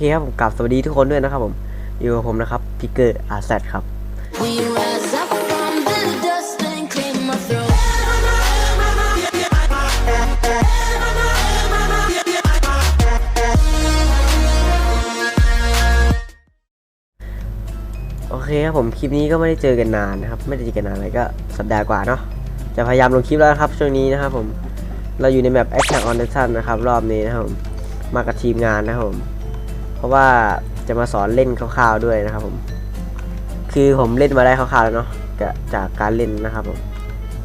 เคครับผมกลับสวัสดีทุกคนด้วยนะครับผมอยู่กับผมนะครับพิกเกอร์อาแซดครับ We rise up from the dust and clear my throat. โอเคครับผมคลิปนี้ก็ไม่ได้เจอกันนานนะครับ ไม่ได้เจอกันนานเลยก็สัปดาห์กว่าเนาะจะพยายามลงคลิปแล้วนะครับช่วงนี้นะครับผมเราอยู่ในแมป Attack on Titan นะครับ รอบนี้นะครับผมมากับทีมงานนะครับผม เพราะว่าจะมาสอนเล่นคร่าวๆด้วยนะครับผม คือผมเล่นมาได้คร่าวๆแล้วเนาะจากจากการเล่นนะครับผม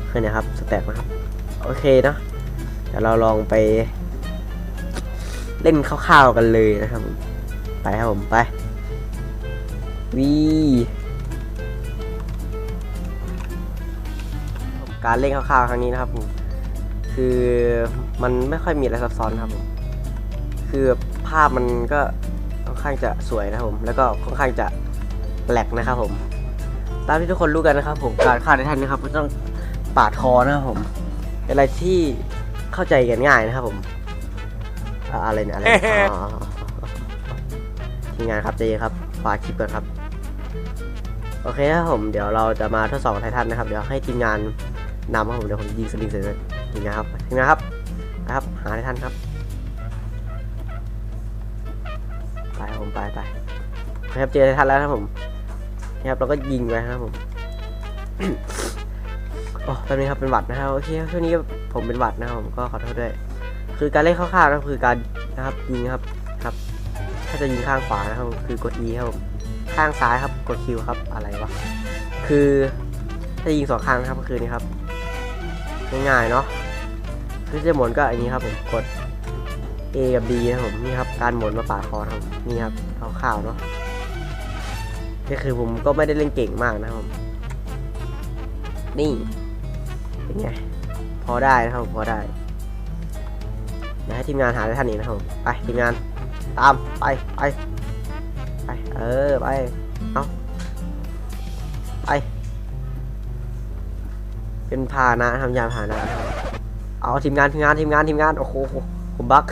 คือเนะครับสแต็กนะครับโอเคเนาะเดี๋ยวเราลองไปเล่นคร่าวๆกันเลยนะครับผมไปครับผมไปวีการเล่นคร่าวๆครั้งนี้นะครับผมคือมันไม่ค่อยมีอะไรซับซ้อนครับผมคือภาพมันก็ ข้างจะสวยนะครับผมแล้วก็ค่อนข้างจะแหลกนะครับผม ตามที่ทุกคนรู้กันนะครับ ผมการฆ่าในท่านนะครับต้องปาดคอนะครับผมเป็นอะไรที่เข้าใจกันง่ายนะครับผมอะไรเนี่ยอะไรนะทีมงานครับใจเย็นครับฝากคลิปก่อนครับ โอเคครับผมเดี๋ยวเราจะมาทดสอบไททันนะครับ เดี๋ยวให้ทีมงานนำครับผมเดี๋ยวผมยิงสลิงเสร็จยทีมงานครับทีมงานครับนะครับ หาไททันครับ ไปไปครับเจอไททันแล้วนะครับผมครับเราก็ยิงไปนะครับผมโอ้ตอนนี้ครับเป็นหวัดนะครับโอเคครับช่วงนี้ผมเป็นหวัดนะครับผมก็ขอโทษด้วย คือการเล่นคร่าวๆนะคือการนะครับยิงครับครับ ถ้าจะยิงข้างขวานะครับคือกด E ครับผมข้างซ้ายครับกดคิวครับอะไรวะคือถ้ายิงสองข้างนะครับก็คือนี่ครับง่ายๆเนาะคือจะหมุนก็อันนี้ครับผมกด A กับ D นะผมนี่ครับการหมุนมาปาดคอครับนี่ครับคร่าวๆเนาะนี่คือผมก็ไม่ได้เล่นเก่งมากนะครับผมนี่เป็นไงพอได้นะครับพอได้เดี๋ยวให้ทีมงานหาได้ท่านนี้นะครับผมไปทีมงานตามไปไปไปเออไปเอาไปเป็นพาหนะทำยานพาหนะเอาทีมงานทีมงานทีมงานทีมงานโอ้โหผมบัก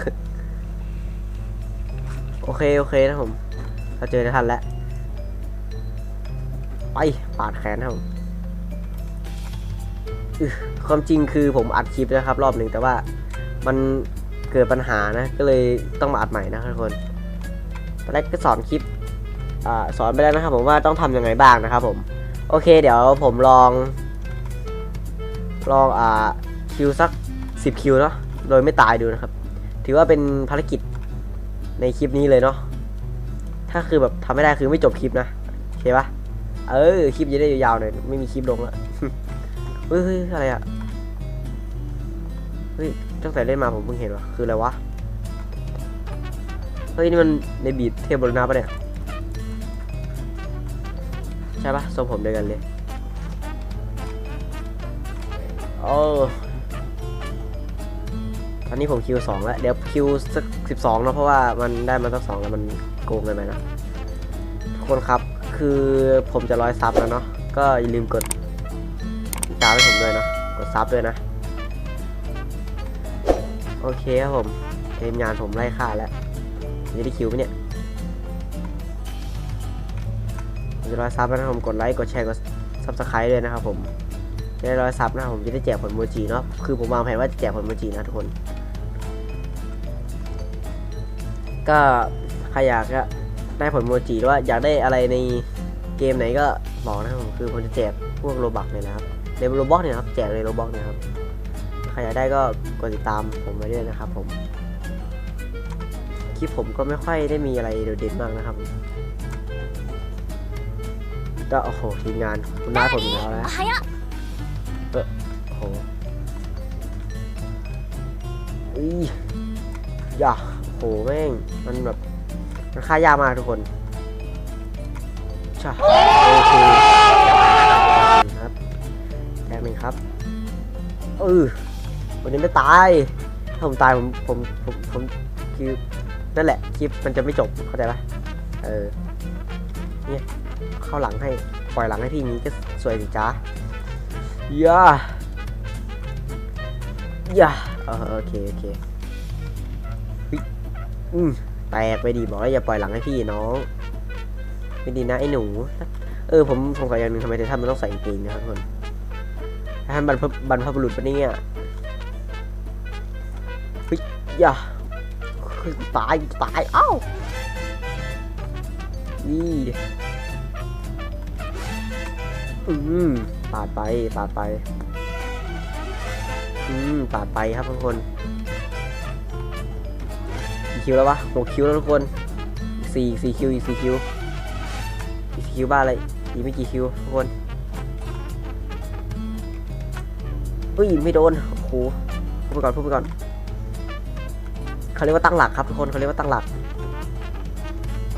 โอเค โอเคนะผม เราเจอได้ทันแล้ว ไป ปาดแขนครับผมความจริงคือผมอัดคลิปนะครับ รอบหนึ่งแต่ว่ามันเกิดปัญหานะ ก็เลยต้องมาอัดใหม่นะทุกคนตอนแรกก็สอนคลิปอสอนไปแล้วนะครับ ผมว่าต้องทำยังไงบ้างนะครับผม โอเค เดี๋ยวผมลอง ลองอ่าคิวสัก 10 คิวเนาะโดยไม่ตายดูนะครับ ถือว่าเป็นภารกิจ ในคลิปนี้เลยเนาะถ้าคือแบบทำไม่ได้คือไม่จบคลิปนะโอเคปะเออคลิปจะได้ยาวๆหน่อยไม่มีคลิปลงละเฮ้ยเฮ้ยอะไรอะเฮ้ยตั้งแต่เล่นมาผมเพิ่งเห็นว่ะคืออะไรวะเฮ้ยนี่มันในบีดเทพบรณาปะเนี่ยใช่ปะทรงผมเดียวกันเลยโอ้ ตอนนี้ผมคิวสองแล้ว เดี๋ยวคิวสักสิบสองเนอะเพราะว่ามันได้มาสักสองแล้วมันโกงกันไปนะทุกคนครับคือผมจะร้อยซับแล้วเนาะก็อย่าลืมกดตามให้ผมด้วยเนาะกดซับด้วยนะ โอเคครับผมทีมงานผมไล่ฆ่าแล้วจะได้คิวไหมเนี่ยผมจะร้อยซับแล้วนะผมกดไลค์กดแชร์กดซับสไครต์ด้วยนะครับผมจะได้ร้อยซับนะผมจะได้แจกผลโมจิเนาะคือผมวางแผนว่าจะแจกผลโมจินะทุกคน ก็ใครอยากจะได้ผลโมจิหรือว่าอยากได้อะไรในเกมไหนก็บอกนะครับผมคือผมจะแจกพวกโลบักเนี่ยนะครับในโลบ็อกเนี่ยครับแจกในโลบ็อกเนี่ยครับใครอยากได้ก็กดติดตามผมไว้ด้วยนะครับ ผมคลิปผมก็ไม่ค่อยได้มีอะไรโดดเด่นมากนะครับ ก็โอ้โหทีมงานคุณน้าผมอีกแล้วนะ早っโอ้โหอีอย่าโหแม่ง มันแบบ มันค่ายากมากทุกคนช่าโอเคครับแค่หนึ่งครับเออวันนี้ไม่ตาย ถ้าผมตายผมผมผมผมคือนั่นแหละคลิปมันจะไม่จบเข้าใจปะเออเนี่ยเข้าหลังให้ปล่อยหลังให้ที่นี้ก็สวยดีจ้าย่าย่าเออโอเคโอเค อืมแตกไปดีบอกแล้วอย่าปล่อยหลังให้พี่น้องไม่ดีนะไอ้หนู เออผมสงสัยอย่างหนึ่งทำไมไททันมันต้องใส่กางเกงนะครับทุกคนไททันบรรพบรรพบุรุษปะเนี่ยเฮ้ยอย่าเฮ้ยตายตายเอ้านี่อืมปาดไปปาดไป อืมปาดไปครับทุกคน กี่คิวแล้ววะหกคิวแล้วทุกคนสี่สี่คิวอีกสี่คิวอีกสี่คิวบ้าอะไรอีกไม่กี่คิวทุกคนอุ้ยไม่โดนโอ้โหพูดไปก่อนพูดไปก่อนเขาเรียกว่าตั้งหลักครับทุกคนเขาเรียกว่าตั้งหลัก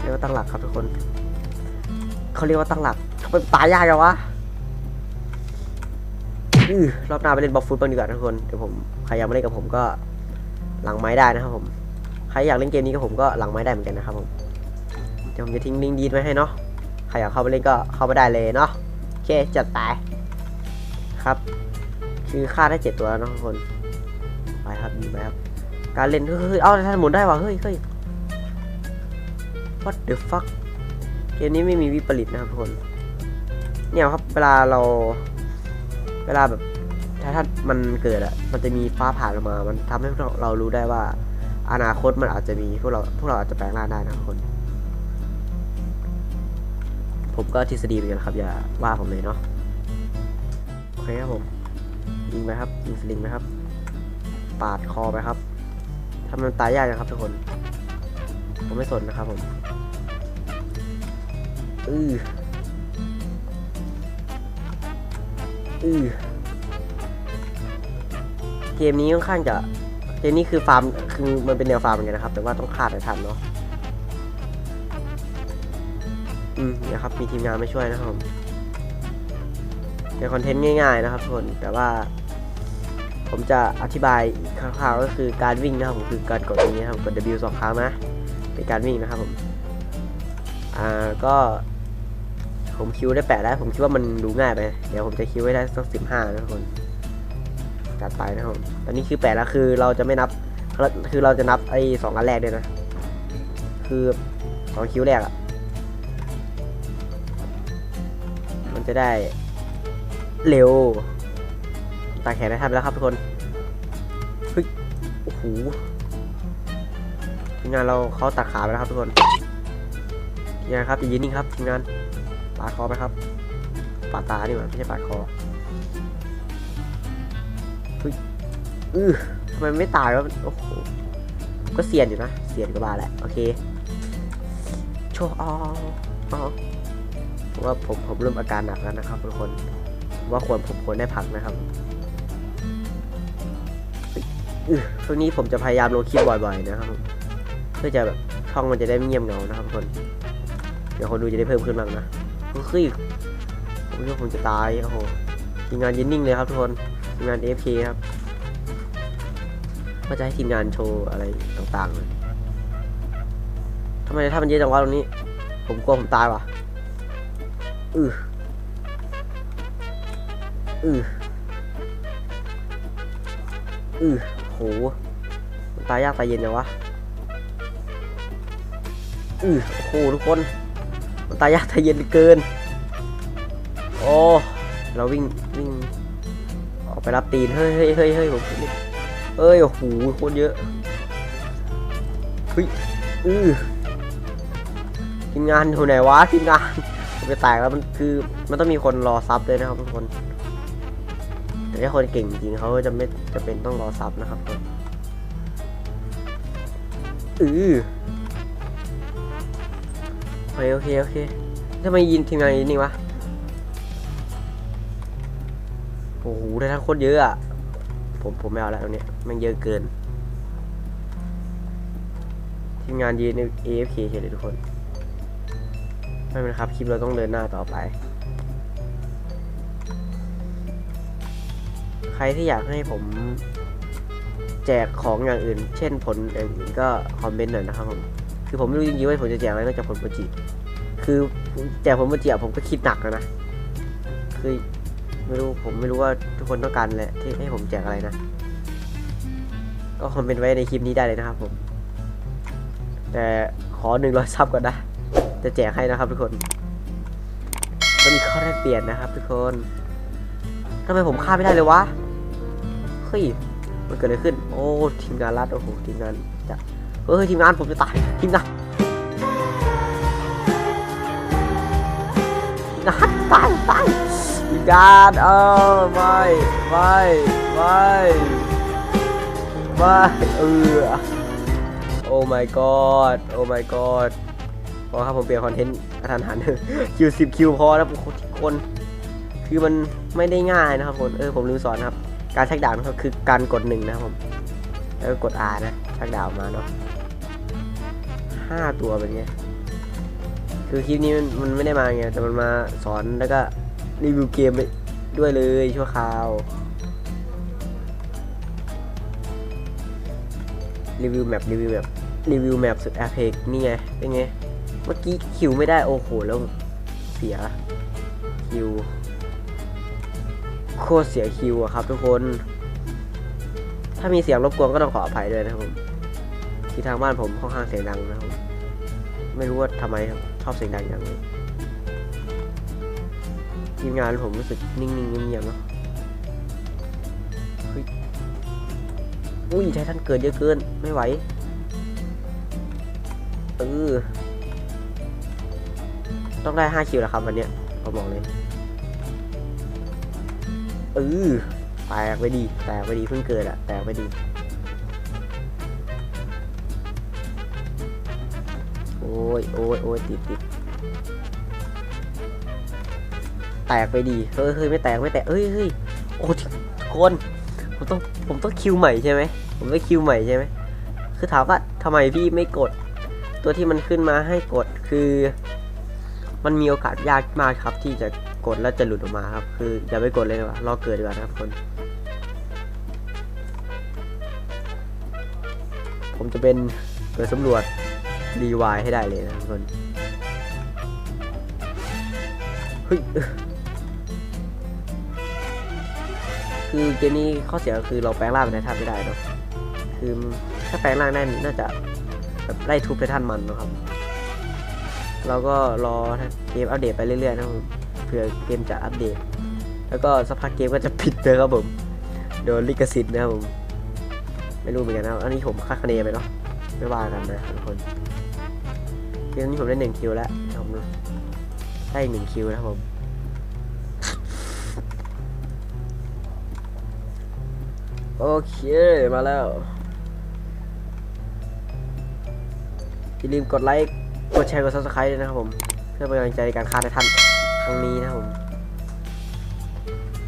เรียกว่าตั้งหลักครับทุกคนเขาเรียกว่าตั้งหลักทำไมตายยากจังวะอือรอบหน้าไปเล่นบอลฟุตบ้างดีกว่าทุกคนเดี๋ยวผมใครอยากมาเล่นกับผมก็หลังไม้ได้นะครับผม ใครอยากเล่นเกมนี้กับผมก็หลังไม้ได้เหมือนกันนะครับผมเดี๋ยวผมจะทิ้งลิงก์ดีดไว้ให้เนาะใครอยากเข้าไปเล่นก็เข้าไปได้เลยเนาะโอเคจัดไปครับ คือฆ่าได้เจ็ดตัวแล้วเนาะทุกคนไปครับดีไปครับการเล่นเฮ้ยเอ้าท่านหมุนได้ว่ะเฮ้ยเฮ้ย what the fuck เกมนี้ไม่มีวิปริตนะครับทุกคน เนี่ยครับเวลาเรา เวลาแบบถ้าถ้ามันเกิดอะมันจะมีฟ้าผ่าลงมา มันทำให้เรารู้ได้ว่า อนาคตมันอาจจะมีพวกเราพวกเราอาจจะแปลงร่างได้นะทุกคน ผมก็ทฤษฎีเหมือนกันครับ อย่าว่าผมเลยเนาะโอเคครับผมยิงไปครับยิงสลิงไปครับ ปาดคอไปครับทำมันตายยากนะครับทุกคน ผมไม่สนนะครับผมอืออือเกมนี้ค่อนข้างจะ เกมนี้คือฟาร์มคือมันเป็นแนวฟาร์มเหมือนกันนะครับ แต่ว่าต้องฆ่าแต่ทันเนาะอืมเนี่ยครับมีทีมงานมาช่วยนะครับผมเป็นคอนเทนต์ง่าย ๆ นะครับทุกคนแต่ว่า ผมจะอธิบายคร่าวๆก็คือการวิ่งนะครับผมคือการกดอย่างนี้ครับกด W สองครั้งนะเป็นการวิ่งนะครับผมอ่าก็ผมคิวได้แปดแล้วผมคิดว่ามันดูง่ายไป เดี๋ยวผมจะคิวให้ได้สักสิบห้านะทุกคน จัดไปนะครับตอนนี้คือแปดแล้วคือเราจะไม่นับ คือเราจะนับไอ้สองอันแรกด้วยนะ คือสองคิวแรกอะมันจะได้เร็วตาแขนได้ทันแล้วครับทุกคนเฮ้ยโอ้โหทีมงานเราเขาตัดขาไปแล้วครับทุกคนงานครับอย่ายืนนิ่งครับทีมงานปาดคอไปครับปาดตานี่หว่าไม่ใช่ปาดคอ อือทำไมไม่ตายแล้วโอ้โหก็เสียนอยู่นะเสียนก็บาแหละโอเคโชว์อ๋อว่าผมผมเริ่มอาการหนักแล้วนะครับทุกคนว่าควรผมควรได้พักนะครับเออช่วงนี้ผมจะพยายามลงคลิปบ่อยๆนะครับ เพื่อจะแบบช่องมันจะได้ไม่เงียบเหงานะครับทุกคน เดี๋ยวคนดูจะได้เพิ่มขึ้นบ้างนะเฮ้ยผมคิดว่าผมจะตายโอ้โหทีมงานยืนนิ่งเลยครับทุกคนทีมงาน AFK ครับ ก็จะให้ทีมงานโชว์อะไรต่างๆเลยทำไมถ้ามันเยอะจังวะตรงนี้ ผมกลัวผมตายว่ะ อืออืออือโหมันตายยากตายเย็นจังวะอือโหทุกคน มันตายยากตายเย็นเกิน โอ้ เราวิ่งวิ่งออกไปรับตีน เฮ้ยเฮ้ยเฮ้ยเฮ้ยผมนี่ เอ้ยโอ้โหโคนเยอะเฮ้ยอือทีมงานอยู่ไหนวะทีมงานผมจะแตกแล้วมันคือมันต้องมีคนรอซับด้วยนะครับทุกคน แต่ถ้าคนเก่งจริงเขาจะไม่จะเป็นต้องรอซับนะครับทุกคนอือโอเคโอเคโอเคทำไมยินทีมงานยินนี่วะโอ้โหได้ทั้งโคตรเยอะอะ ผมผมไม่เอาแล้วตรงเนี้ยมันเยอะเกิน ทีมงานยืน AFK เฉยเลยทุกคน ไม่เป็นไรครับ คลิปเราต้องเดินหน้าต่อไป ใครที่อยากให้ผมแจกของอย่างอื่น เช่นผลอย่างอื่นก็คอมเมนต์หน่อยนะครับผม คือผมไม่รู้จริงๆว่าผมจะแจกอะไรนอกจากผลโปรจิคือแจกผลโปรจิผมก็คิดหนักนะคือ ไม่รู้ผมไม่รู้ว่าทุกคนต้องการแหละที่ให้ผมแจกอะไรนะ ก็คอมเมนต์ไว้ในคลิปนี้ได้เลยนะครับผม แต่ขอหนึ่งร้อยซับก่อนนะ จะแจกให้นะครับทุกคนมันมีข้อแรกเปลี่ยนนะครับ ทุกคนทำไมผมฆ่าไม่ได้เลยวะ เฮ้ย มันเกิดอะไรขึ้น โอ้ ทีมงานรัด โอ้โห ทีมงานจะเฮ้ย ทีมงานผมจะตาย ทีมงานทีมงานตายตาย ทีมงานเออไม่ไม่ไม่ไม่เออโอ้ my god โอ้ my god พอครับผมเปลี่ยนคอนเทนต์กระทันหันคิวสิบคิวพอแล้วทุกคนคือมันไม่ได้ง่ายนะครับคนเออผมลืมสอนครับ การชักดาบนะครับคือการกดหนึ่งนะครับผมแล้วก็กด R นะชักดาบมาเนาะห้าตัวเป็นไงคือคลิปนี้มันมันไม่ได้มาไงแต่มันมาสอนแล้วก็ รีวิวเกมด้วยเลยชั่วคราว รีวิวแมปรีวิวแมปรีวิวแมปสุดแอร์เพกนี่ไง เป็นไง เมื่อกี้คิวไม่ได้โอ้โห แล้วเสียคิว โคตรเสียคิวอะครับทุกคน ถ้ามีเสียงรบกวนก็ต้องขออภัยด้วยนะครับผมที่ทางบ้านผมค่อนข้างเสียงดังนะครับ ไม่รู้ว่าทำไมครับชอบเสียงดังอย่างนี้ ทีมงานผมรู้สึกนิ่งๆเงียบๆเนาะเฮ้ยอุ้ททันเกิดเยอะเกินไม่ไหวเออต้องได้5คิวแล้วครับวันเนี้ยผมบอกเลยเออแตกไปดีแตกไปดีเพิ่งเกิดอะแตกไปดีโอ้ยโอ้ยโอ้ยติดติด แตกไปดีเฮ้ยเฮ้ยไม่แตกไม่แตกเฮ้ยเฮ้ยโอ้ทคนผมต้องผมต้องคิวใหม่ใช่ไหมผมต้องคิวใหม่ใช่ไหมคือถามว่าทำไมพี่ไม่กด ตัวที่มันขึ้นมาให้กดคือ มันมีโอกาสยากมากครับ ที่จะกดแล้วจะหลุดออกมาครับ คืออย่าไปกดเลยดีกว่ารอเกิดดีกว่านะครับคนผมจะเป็นเปิดสำรวจรีวายให้ได้เลยนะทุกคนเฮ้ย คือเกมนี้ข้อเสียก็คือเราแปลงร่างเป็นไททันไม่ได้เนาะคือถ้าแปลงร่างได้น่าจะแบบไล่ทุบไททันมันนะครับ เราก็รอเกมอัปเดตไปเรื่อยๆนะครับผมเผื่อเกมจะอัปเดต แล้วก็สักพักเกมก็จะปิดเลยครับผมโดนลิขสิทธิ์นะครับผมไม่รู้เหมือนกันนะอันนี้ผมคาดคะเนไปเนาะไม่ว่ากันนะทุกคนเกมนี้ผมได้หนึ่งคิวแล้วผมได้หนึ่งคิวนะครับผม โอเค มาแล้วอย่าลืมกดไลค์ กดแชร์ กด subscribe ด้วยนะครับผม เพื่อเป็นกำลังใจในการฆ่าในท่านครั้งนี้นะครับผม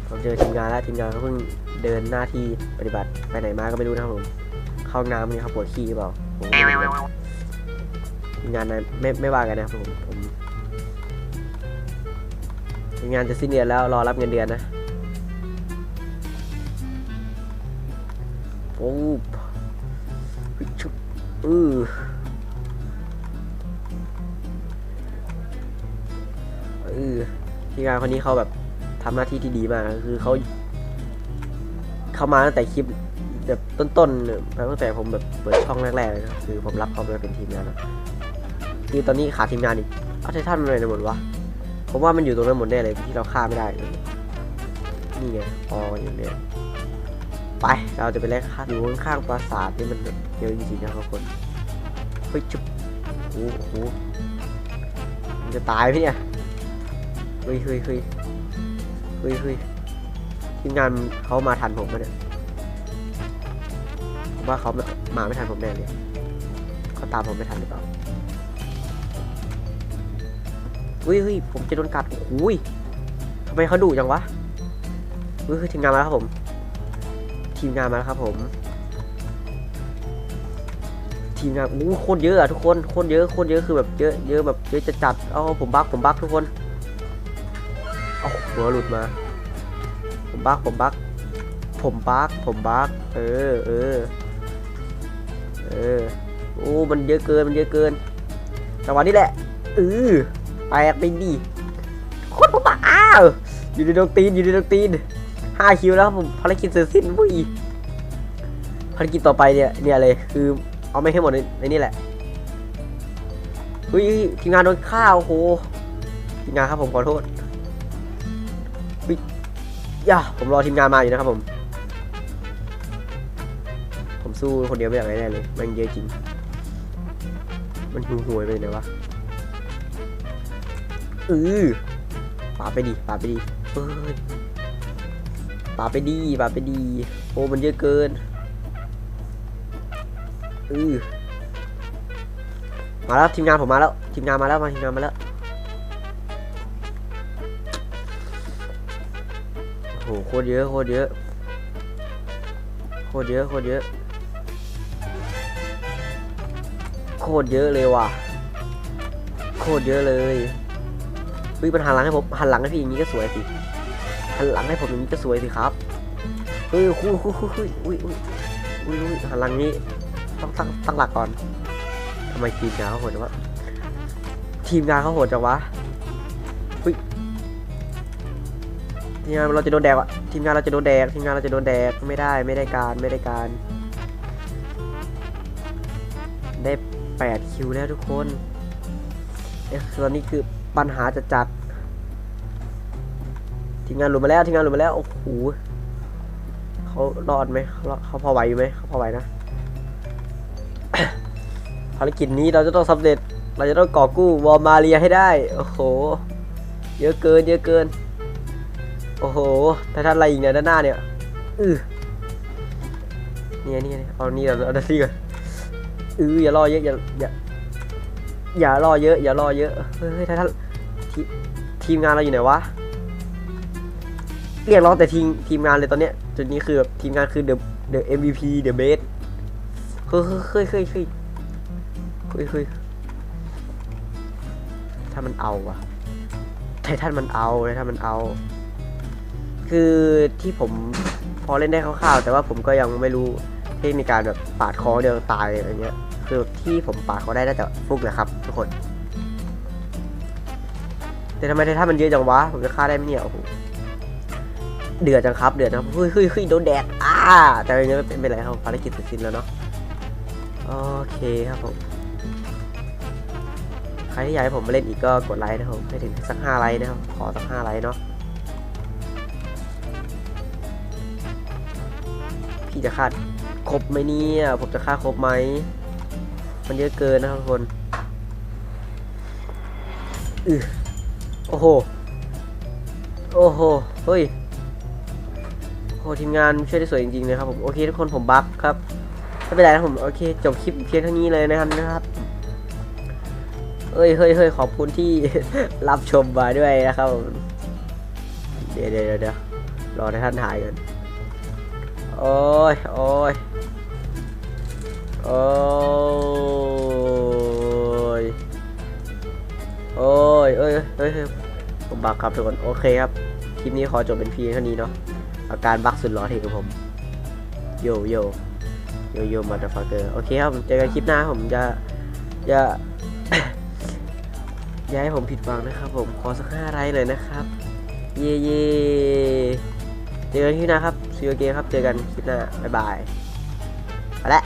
ผมเจอทีมงานแล้วทีมงานเขาเพิ่งเดินหน้าที่ปฏิบัติไปไหนมาก็ไม่รู้นะครับผม เข้าน้ำนี่ครับปวดขี้หรือเปล่าผมไม่รู้ทีมงานนั้นไม่ไม่ว่ากันนะครับผมผมทีมงานจะสิ้นเดือนแล้วรอรับเงินเดือนนะ วูบชุบอือเออทีมงานคนนี้เขาแบบทำหน้าที่ที่ดีมากคือเขาเข้ามาตั้งแต่คลิปแบบต้นๆเนี่ยตั้งแต่ผมแบบเปิดช่องแรกๆเลยนะคือผมรับเขามาเป็นทีมงานนะคือตอนนี้ขาดทีมงานอีกเอาไททันมันไปไหนหมดวะผมว่ามันอยู่ตรงนั้นหมดแน่เลยที่เราฆ่าไม่ได้ นี่ไงพออย่างเนี้ย ไปเราจะไปแลกค่าอยู่ข้างๆปราสาทนี่มันเยอะจริงๆนะครับคนเฮ้ยจุ๊บโอ้โหมันจะตายไหมเนี่ยเฮ้ยเฮ้ยเฮ้ยเฮ้ยเฮ้ยทีมงานเขามาทันผมปะเนี่ยผมว่าเขามาไม่ทันผมแน่เลยเขาตามผมไม่ทันหรือเปล่าอุ้ยเฮ้ยผมจะโดนกัดโอ้ยทำไมเขาดุจังวะอุ้ยทีมงานมาแล้วครับผม ทีมงานมาแล้วครับผม ทีมงานอู้โคตรเยอะอะทุกคนโคตรเยอะโคตรเยอะคือแบบเยอะเยอะแบบเยอะจะจัดเอาผมบักผมบักทุกคนเอาหัวหลุดมา ผมบักผมบักผมบักผมบักเออเออเออโอ้มันเยอะเกินมันเยอะเกินจังหวะนี้แหละเออแตกไปดิโคตรบ้าอ้าวอยู่ในดวงตีนอยู่ในดวงตีน ห้าคิวแล้วผมภารกิจเสร็จสิ้นวุ้ยภารกิจต่อไปเนี่ยเนี่ยเลยคือเอาไม่ให้หมดในในนี่แหละเฮ้ยทีมงานโดนฆ่าโอ้โหทีมงานครับผมขอโทษเฮ้ยอย่าผมรอทีมงานมาอยู่นะครับผม ผมสู้คนเดียวไม่ได้แน่เลยมันเยอะจริง มันหิวโหวยไปเลยวะเออปาไปดิปาไปดิเอ้ย ปาไปดีปาไปดี โอ้มันเยอะเกินเออมาแล้วทีมงานผมมาแล้ว ทีมงานมาแล้วมาทีมงานมาแล้วโอ้โหโคตรเยอะโคตรเยอะโคตรเยอะโคตรเยอะโคตรเยอะเลยว่ะโคตรเยอะเลยวิมันหันหลังให้ผมหันหลังให้พี่อย่างนี้ก็สวยสิ หันหลังให้ผมอย่างนี้ก็สวยสิครับเฮ้ยคุยคุยคุยคุยอุ้ยอุ้ยอุ้ยอุ้ยหันหลังนี้ต้องตั้งตั้งหลักก่อนทำไมทีมงานเขาโหดจังวะทีมงานเขาโหดจังวะเฮ้ยทีมงานเราจะโดนแดกวะทีมงานเราจะโดนแดกทีมงานเราจะโดนแดกไม่ได้ไม่ได้การไม่ได้การ ได้8คิวแล้วทุกคนเอ๊ะตอนนี้คือปัญหาจะจัด ทีมงานหลุดมาแล้วทีมงานหลุดมาแล้วโอ้โหเขารอดไหมเขาเขาพอไหวอยู่ไหมเขาพอไหวนะภารกิจนี้เราจะต้องสำเร็จ เราจะต้องก่อกู้วอร์มาเรียให้ได้ โอ้โห เยอะเกิน เยอะเกิน โอ้โหแต่ท่านอะไรอีกเนี่ยด้านหน้าเนี่ยอือเนี่ยเนี่ยเนี่ยเอานี่เราเอาดัซซี่ก่อนอืออย่ารอเยอะอย่าอย่าอย่ารอเยอะ อย่ารอเยอะ เฮ้ยถ้าท่านทีทีมงานเราอยู่ไหนวะ เรียกร้องแต่ทีมทีมงานเลยตอนเนี้ยจุดนี้คือแบบทีมงานคือ the the MVP the best เฮ้ยเฮ้ยเฮ้ยเฮ้ยเฮ้ยเฮ้ยถ้ามันเอาอะไททันมันเอาไททันมันเอา คือที่ผมพอเล่นได้คร่าวๆแต่ว่าผมก็ยังไม่รู้เทคนิคการแบบปาดคอเดียวตายอะไรเงี้ยคือที่ผมปาดเขาได้น่าจะฟลุกนะครับทุกคน แต่ทำไมถ้ามันเยอะจังวะผมจะฆ่าได้ไหมเนี่ยโอ้โห เดือดจังครับเดือดจังเฮ้ยเฮ้ยเฮ้ยโดนแดดอ่าแต่ยังไม่เป็นไรครับภารกิจเสร็จสิ้นแล้วเนาะโอเคครับผมใครที่อยากให้ผมมาเล่นอีกก็กดไลค์นะครับให้ถึงสักห้าไลค์นะครับขอสักห้าไลค์เนาะพี่จะคาดครบไหมเนี่ยผมจะคาดครบไหมมันเยอะเกินนะครับทุกคนอือโอ้โห โอ้โห เฮ้ย โอ้ทีมงานช่วยได้สวยจริงๆเลยครับผมโอเคทุกคนผมบักครับไม่เป็นไรนะผมโอเคจบคลิปเพียงเท่านี้เลยนะครับนะครับเอ้ยเฮ้ยเฮ้ยขอบคุณที่รับชมมาด้วยนะครับเดี๋ยวเดี๋ยวเดี๋ยวรอให้ท่านหายก่อนโอ้ยโอ้ยโอ้ยโอ้ยเอ้ยเอ้ยเอ้ยผมบักครับทุกคนโอเคครับคลิปนี้ขอจบเป็นเพียงเท่านี้เนาะ อาการบักสุดร้อนเหตุของผม โยโยโยโย่มาเตอร์ฟักเกอร์โอเคครับผมเจอกันคลิปหน้าผมจะจะอย่าให้ผมผิดหวังนะครับผมขอสักห้าไลค์เลยนะครับ เย่เย่เจอกันที่หน้าครับซีโอเกครับเจอกันคลิปหน้าบ๊ายบายไปแล้ว